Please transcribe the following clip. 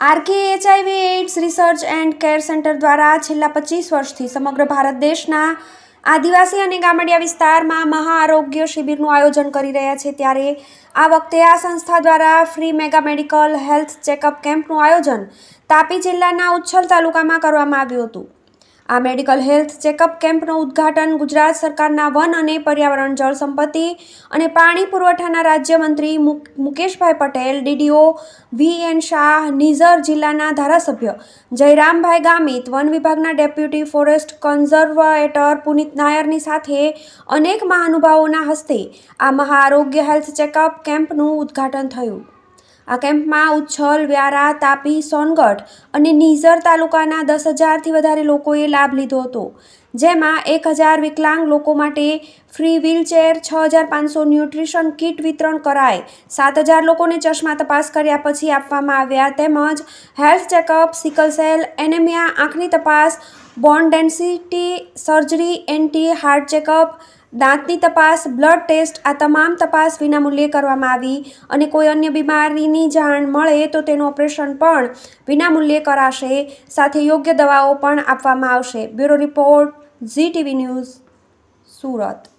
RK HIV AIDS research and care centre દ્વારા છેલ્લા પચીસ વર્ષથી સમગ્ર ભારત દેશના આદિવાસી અને ગામડિયા વિસ્તારમાં મહાઆરોગ્ય શિબિરનું આયોજન કરી રહ્યા છે. ત્યારે આ વખતે આ સંસ્થા દ્વારા free mega medical health checkup કેમ્પનું આયોજન તાપી જિલ્લાના ઉચ્છલ તાલુકામાં કરવામાં આવ્યું હતું. આ મેડિકલ હેલ્થ ચેકઅપ કેમ્પનું ઉદ્ઘાટન ગુજરાત સરકારના વન અને પર્યાવરણ જળ સંપત્તિ અને પાણી પુરવઠાના રાજ્યમંત્રી મુક- Mukeshbhai Patel, DDO V N Shah, Nizar જિલ્લાના ધારાસભ્ય જયરામભાઈ ગામિત, વન વિભાગના ડેપ્યુટી ફોરેસ્ટ કન્ઝર્વેટર પુનિત નાયરની સાથે અનેક મહાનુભાવોના હસ્તે આ મહાઆરોગ્ય હેલ્થ ચેકઅપ કેમ્પનું ઉદ્ઘાટન થયું. આ કેમ્પમાં ઉચ્છલ, વ્યારા, તાપી, સોનગઢ અને નીઝર તાલુકાના દસ હજારથી વધારે લોકોએ લાભ લીધો હતો. જેમાં એક હજાર વિકલાંગ લોકો માટે ફ્રી વ્હીલચેર, છ હજાર પાંચસો ન્યુટ્રિશન કિટ વિતરણ કરાય, સાત હજાર લોકોને ચશ્મા તપાસ કર્યા પછી આપવામાં આવ્યા તેમજ health checkup, sickle cell, anaemia, આંખની તપાસ, bone density, surgery, anti heart checkup દાંતની તપાસ, બ્લડ ટેસ્ટ, આ તમામ તપાસ વિનામૂલ્યે કરવામાં આવી અને કોઈ અન્ય બીમારીની જાણ મળે તો તેનું ઓપરેશન પણ વિનામૂલ્યે કરાશે. સાથે યોગ્ય દવાઓ પણ આપવામાં આવશે. Bureau report, Zee TV news, Surat.